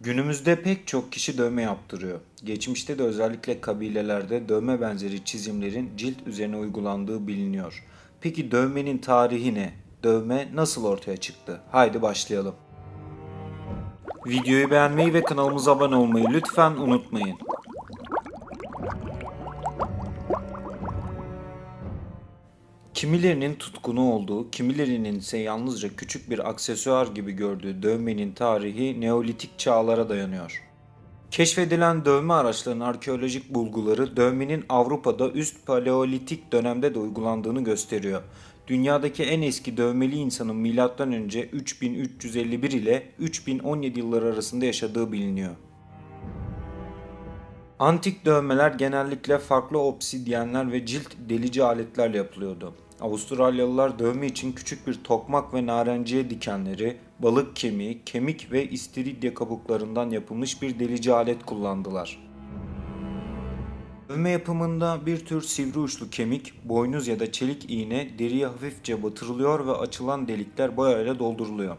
Günümüzde pek çok kişi dövme yaptırıyor. Geçmişte de özellikle kabilelerde dövme benzeri çizimlerin cilt üzerine uygulandığı biliniyor. Peki dövmenin tarihi ne? Dövme nasıl ortaya çıktı? Haydi başlayalım. Videoyu beğenmeyi ve kanalımıza abone olmayı lütfen unutmayın. Kimilerinin tutkunu olduğu, kimilerinin ise yalnızca küçük bir aksesuar gibi gördüğü dövmenin tarihi Neolitik çağlara dayanıyor. Keşfedilen dövme araçlarının arkeolojik bulguları dövmenin Avrupa'da üst paleolitik dönemde de uygulandığını gösteriyor. Dünyadaki en eski dövmeli insanın M.Ö. 3351 ile 3017 yılları arasında yaşadığı biliniyor. Antik dövmeler genellikle farklı obsidyenler ve cilt delici aletlerle yapılıyordu. Avustralyalılar dövme için küçük bir tokmak ve narenciye dikenleri, balık kemiği, kemik ve istiridye kabuklarından yapılmış bir delici alet kullandılar. Dövme yapımında bir tür sivri uçlu kemik, boynuz ya da çelik iğne deriye hafifçe batırılıyor ve açılan delikler boyayla dolduruluyor.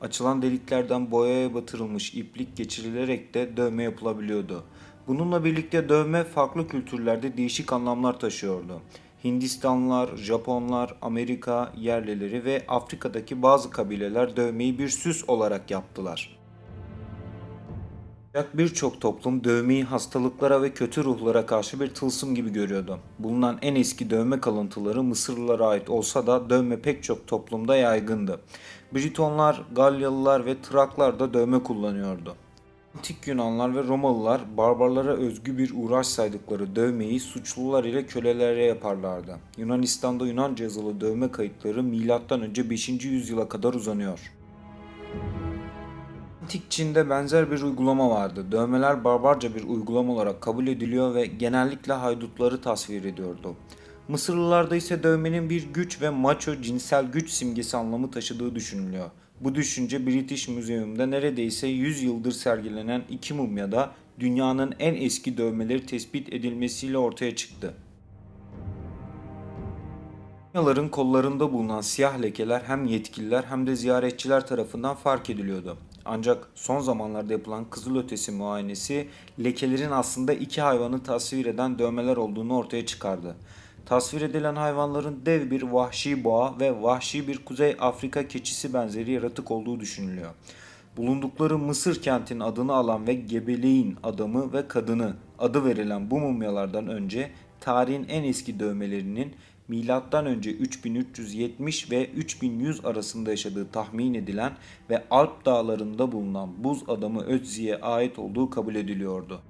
Açılan deliklerden boyaya batırılmış iplik geçirilerek de dövme yapılabiliyordu. Bununla birlikte dövme farklı kültürlerde değişik anlamlar taşıyordu. Hindistanlılar, Japonlar, Amerika yerlileri ve Afrika'daki bazı kabileler dövmeyi bir süs olarak yaptılar. Ancak birçok toplum dövmeyi hastalıklara ve kötü ruhlara karşı bir tılsım gibi görüyordu. Bulunan en eski dövme kalıntıları Mısırlılara ait olsa da dövme pek çok toplumda yaygındı. Britonlar, Galyalılar ve Traklar da dövme kullanıyordu. Antik Yunanlar ve Romalılar barbarlara özgü bir uğraş saydıkları dövmeyi suçlular ile kölelere yaparlardı. Yunanistan'da Yunanca yazılı dövme kayıtları M.Ö. 5. yüzyıla kadar uzanıyor. Antik Çin'de benzer bir uygulama vardı. Dövmeler barbarca bir uygulama olarak kabul ediliyor ve genellikle haydutları tasvir ediyordu. Mısırlılarda ise dövmenin bir güç ve maço cinsel güç simgesi anlamı taşıdığı düşünülüyor. Bu düşünce British Museum'da neredeyse 100 yıldır sergilenen iki mumyada dünyanın en eski dövmeleri tespit edilmesiyle ortaya çıktı. Mumyaların kollarında bulunan siyah lekeler hem yetkililer hem de ziyaretçiler tarafından fark ediliyordu. Ancak son zamanlarda yapılan kızılötesi muayenesi lekelerin aslında iki hayvanı tasvir eden dövmeler olduğunu ortaya çıkardı. Tasvir edilen hayvanların dev bir vahşi boğa ve vahşi bir Kuzey Afrika keçisi benzeri yaratık olduğu düşünülüyor. Bulundukları Mısır kentinin adını alan ve gebeleğin adamı ve kadını adı verilen bu mumyalardan önce tarihin en eski dövmelerinin milattan önce 3370 ve 3100 arasında yaşadığı tahmin edilen ve Alp dağlarında bulunan buz adamı Ötzi'ye ait olduğu kabul ediliyordu.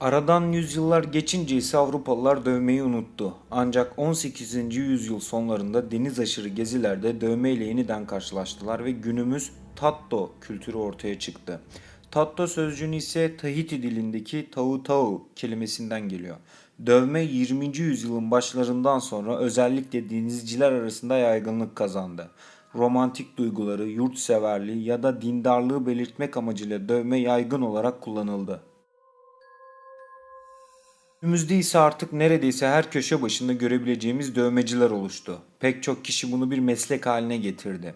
Aradan yüzyıllar geçince ise Avrupalılar dövmeyi unuttu. Ancak 18. yüzyıl sonlarında deniz aşırı gezilerde dövmeyle yeniden karşılaştılar ve günümüz Tatto kültürü ortaya çıktı. Tatto sözcüğünü ise Tahiti dilindeki tau tau kelimesinden geliyor. Dövme 20. yüzyılın başlarından sonra özellikle denizciler arasında yaygınlık kazandı. Romantik duyguları, yurtseverliği ya da dindarlığı belirtmek amacıyla dövme yaygın olarak kullanıldı. Günümüzde ise artık neredeyse her köşe başında görebileceğimiz dövmeciler oluştu. Pek çok kişi bunu bir meslek haline getirdi.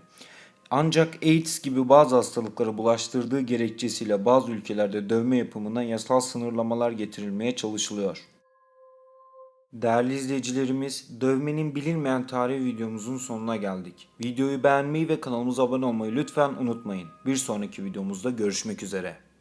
Ancak AIDS gibi bazı hastalıkları bulaştırdığı gerekçesiyle bazı ülkelerde dövme yapımına yasal sınırlamalar getirilmeye çalışılıyor. Değerli izleyicilerimiz, dövmenin bilinmeyen tarihi videomuzun sonuna geldik. Videoyu beğenmeyi ve kanalımıza abone olmayı lütfen unutmayın. Bir sonraki videomuzda görüşmek üzere.